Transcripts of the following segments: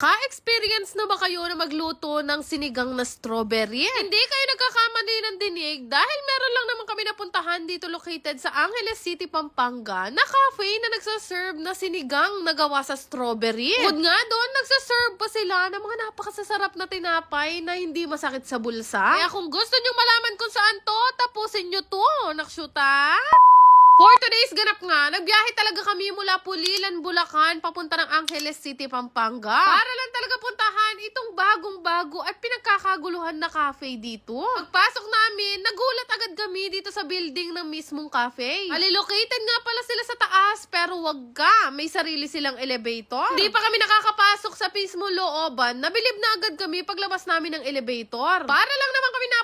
Ka-experience na ba kayo na magluto ng sinigang na strawberry? Hindi kayo nagkakamali ng dinig dahil meron lang naman kami napuntahan dito located sa Angeles City, Pampanga na cafe na nagsaserve na sinigang na gawa sa strawberry. Bukod nga doon, nagsaserve pa sila ng mga napakasasarap na tinapay na hindi masakit sa bulsa. Kaya kung gusto nyong malaman kung saan to, tapusin nyo to. Nakshuta! For today's ganap nga, nagbiyahe talaga kami mula Pulilan, Bulacan, papunta ng Angeles City, Pampanga. Para lang talaga puntahan itong bagong-bago at pinagkakaguluhan na cafe dito. Pagpasok namin, nagulat agad kami dito sa building ng mismong cafe. Alilocated nga pala sila sa taas, pero wag ka, may sarili silang elevator. Hindi pa kami nakakapasok sa mismo looban, nabilib na agad kami paglabas namin ng elevator. Para lang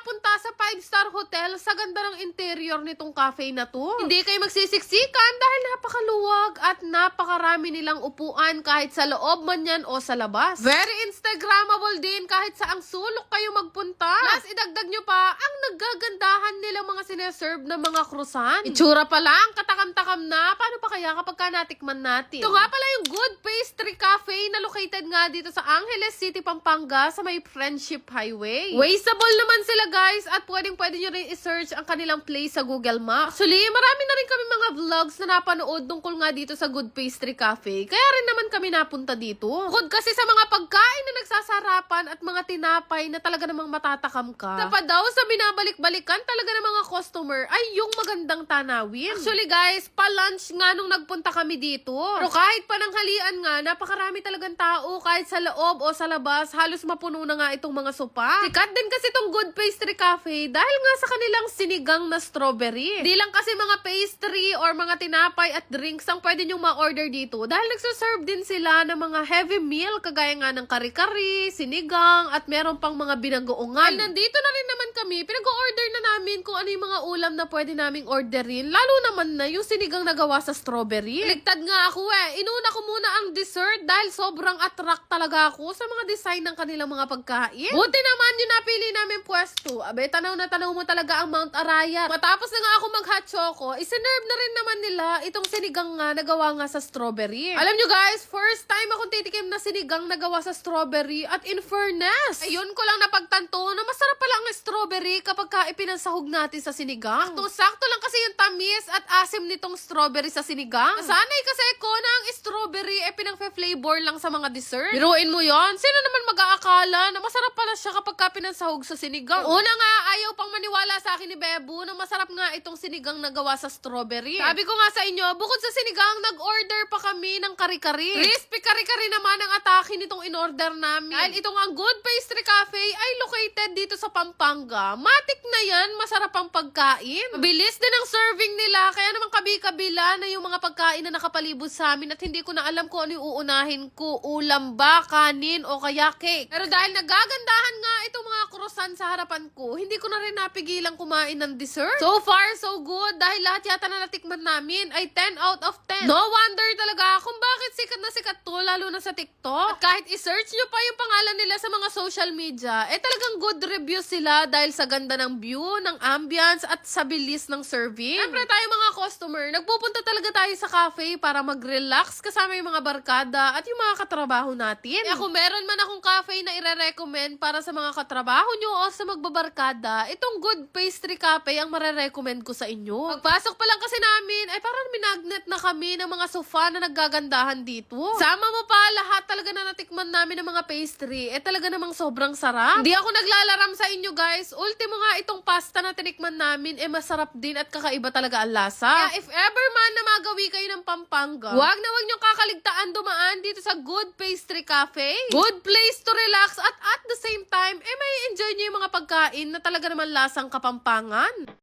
napunta sa 5-star hotel sa ganda ng interior nitong cafe na to. Hindi kayo magsisiksikan dahil napakaluwag at napakarami nilang upuan kahit sa loob man yan o sa labas. Very Instagrammable din kahit sa ang sulok kayo magpunta. Plus, idagdag nyo pa ang nagagandahan nilang mga sineserve na mga krusan. Itsura pa lang, katakam-takam na. Paano pa kaya kapag ka natikman natin? Ito nga pala yung Good Pastry Cafe na located nga dito sa Angeles City, Pampanga sa may Friendship Highway. Wasteable naman sila guys at pwedeng pwede nyo rin i-search ang kanilang place sa Google Maps. Actually, marami na rin kami mga vlogs na napanood tungkol nga dito sa Good Pastry Cafe. Kaya rin naman kami napunta dito. Bukod kasi sa mga pagkain na nagsasarapan at mga tinapay na talaga namang matatakam ka. Sa daw sa binabalik-balikan talaga ng mga customer ay yung magandang tanawin. Actually guys, pa-lunch nga nung nagpunta kami dito. Pero kahit pananghalian nga, napakarami talagang tao kahit sa loob o sa labas, halos mapuno na nga itong mga sopa. Sikat din kasi itong Good Pastry Cafe dahil nga sa kanilang sinigang na strawberry. Di lang kasi mga pastry or mga tinapay at drinks ang pwede nyong ma-order dito dahil nagsaserve din sila ng mga heavy meal kagaya nga ng kari-kari, sinigang at meron pang mga binagoongan. Ay, nandito na rin naman kami, pinag-order na namin kung ano yung mga ulam na pwede naming orderin. Lalo naman na yung sinigang na gawa sa strawberry. Ligtad nga ako eh. Inuna ko muna ang dessert dahil sobrang attract talaga ako sa mga design ng kanilang mga pagkain. Buti naman yung napili namin pwesto. Abe, tanaw na tanaw mo talaga ang Mount Arayat. Matapos na nga ako mag-hot choco, isinerve na rin naman nila itong sinigang nga nagawa nga sa strawberry. Alam nyo guys, first time akong titikim na sinigang na gawa sa strawberry at in fairness, ayun ko lang napagtanto na masarap pala ang strawberry kapag ka ipinansahog natin sa sinigang. Sakto, sakto lang kasi yung tamis at asim nitong strawberry sa sinigang. Nasanay kasi ko na ang strawberry ay pinang-flavor lang sa mga dessert. Biruin mo yon Sino naman mag-aakala na masarap pala siya kapag ka pinansahog sa sinigang? Una nga, ayaw pang maniwala sa akin ni Bebo na masarap nga itong sinigang na gawa sa strawberry. Sabi ko nga sa inyo, bukod sa sinigang, nag-order pa kami ng kari-kari. Crispy kari-kari naman ang atake nitong in-order namin. Dahil itong ang Good Pastry Cafe ay located dito sa Pampanga. Matik na yan, masarap ang pagkain. Mabilis din ang serving nila, kaya naman kabi-kabila na yung mga pagkain na nakapalibot sa amin at hindi ko na alam kung ano yung uunahin ko. Ulam ba, kanin, o kaya cake. Pero dahil nagagandahan nga itong mga croissant sa harapan ko, hindi ko na rin napigilang kumain ng dessert. So far, so good. Dahil lahat yata na natikman namin ay 10 out of 10. No wonder talaga kung bakit sikat na sikat to, lalo na sa TikTok. At kahit i-search nyo pa yung pangalan nila sa mga social media, eh talagang good review sila dahil sa ganda ng view, ng ambience, at sa bilis ng serving. Siyempre tayo mga customer, nagpupunta talaga tayo sa cafe para mag-relax kasama yung mga barkada at yung mga katrabaho natin. Kaya kung meron man akong cafe na ire-recommend para sa mga katrabaho nyo o sa magbabarkada, itong Good Pastry Cafe ang marerecommend ko sa inyo. Pagpasok pa lang kasi namin, ay parang minagnet na kami ng mga sofa na naggagandahan dito. Sama mo pa lahat talaga na natikman namin ng mga pastry, eh talaga namang sobrang sarap. Hindi ako naglalaram sa inyo guys. Ultimo nga itong pasta na tinikman namin, eh masarap din at kakaiba talaga ang lasa. Kaya if ever man na magawi kayo ng Pampanga, wag na wag nyo kakaligtaan dumaan dito sa Good Pastry Cafe. Good place to relax at at the same time, eh may enjoy nyo yung mga pagkain na talaga naman lasang kapampangan.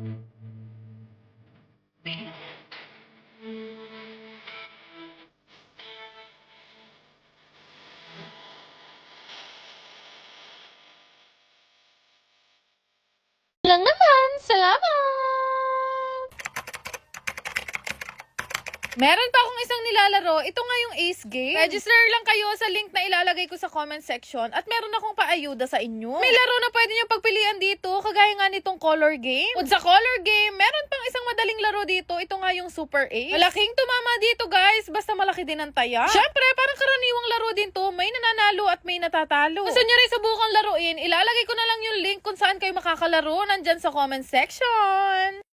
lang Meron pa akong isang nilalaro. Ito nga yung Ace Game. Register lang kayo sa link na ilalagay ko sa comment section. At meron akong paayuda sa inyo. May laro na pwede nyo pagpilian dito. Kagaya nga nitong color game. At sa color game, meron pang isang madaling laro dito. Ito nga yung Super Ace. Malaking tumama dito guys. Basta malaki din ang taya. Syempre, parang karaniwang laro din to. May nananalo at may natatalo. Gusto nyo rin subukan laruin, ilalagay ko na lang yung link kung saan kayo makakalaro nandyan sa comment section.